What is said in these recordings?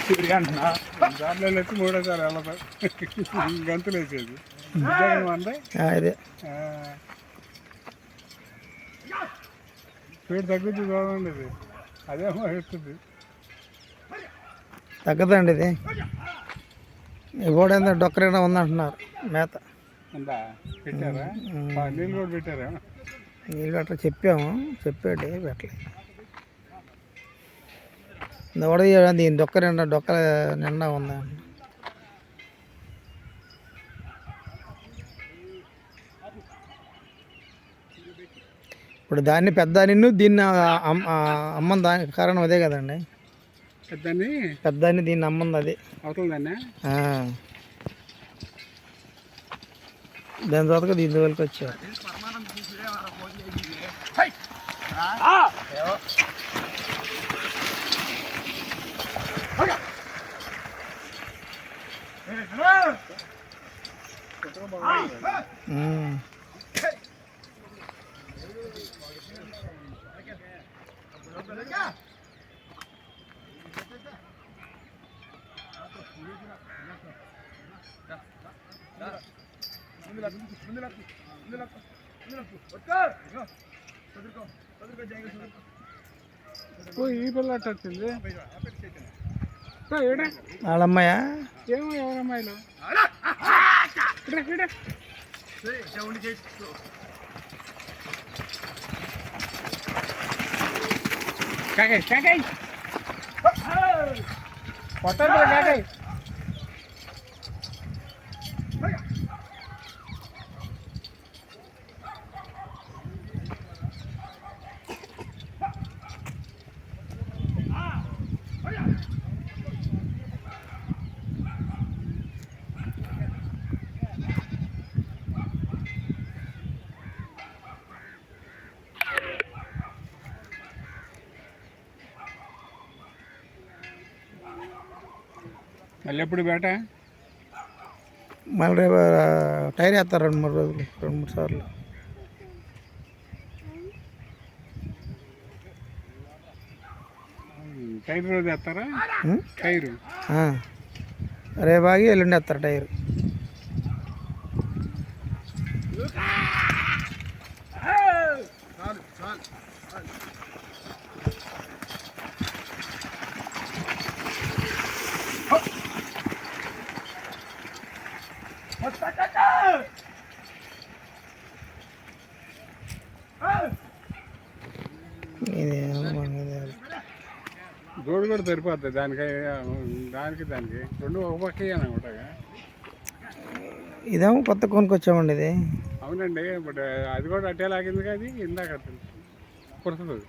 సూర్యుడిగా అంటున్నా. దాంట్లో వచ్చి మూడోసారి వెళ్ళదు. గంతులు వేసేది. అదే. స్పీడ్ తగ్గుద్ది చూడండి ఇది అదేమో ఎత్తుంది తగ్గదండి ఇది. ఇవ్వడం డొక్కరైనా ఉందంటున్నారు మేత. ఉందా? పెట్టారా? ఆ, నీళ్ళు కూడా పెట్టారా? నీళ్ళు అట్లా చెప్పాము చెప్పాడు పెట్టలేదు. దొడ దీని డొక్క నిండా డొక్క నిండా ఉందా. ఇప్పుడు దాన్ని పెద్ద నిన్ను దీన్ని అమ్మం దానికి కారణం అదే కదండి. పెద్దని? పెద్దాన్ని దీన్ని అమ్మంది అదే. ఆ. దాని తర్వాత దీని దగ్గరికి వచ్చారు ఈ పిల్ల అట్ట వచ్చింది. ఓ, ఈడ. इकडे इकडे. काय काय काय? काय पटल काय काय? మళ్ళీ ఎప్పుడు బేట? మళ్ళీ టైర్ వేస్తారు రెండు మూడు రోజులు రెండు మూడు సార్లు. టైర్ రోజు వేస్తారా? టైరు. రేపు ఆగి ఎల్లుండి వేస్తారు టైర్ ఇది మనది. జోడు కూడా సరిపోద్ది. దానికి దానికి దానికి. రెండు ఒక పక్క అనమాట ఇదేమో కొత్త కొనుక్కొచ్చామండి ఇది. అవునండి బట్ అది కూడా అట్టే లాగింది కానీ ఇందాక కుడుతుంది.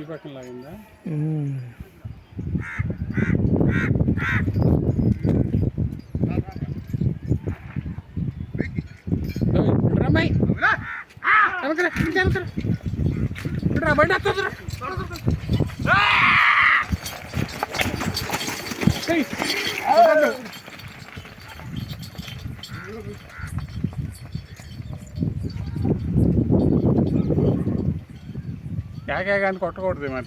ఈ పక్కన లాగిందా. రమ్మాయి. వెనకరా వెనకరా బండి వస్తుందిరా ఏయ్, వదలు. కేకే కానీ కొట్టకూడదు మరి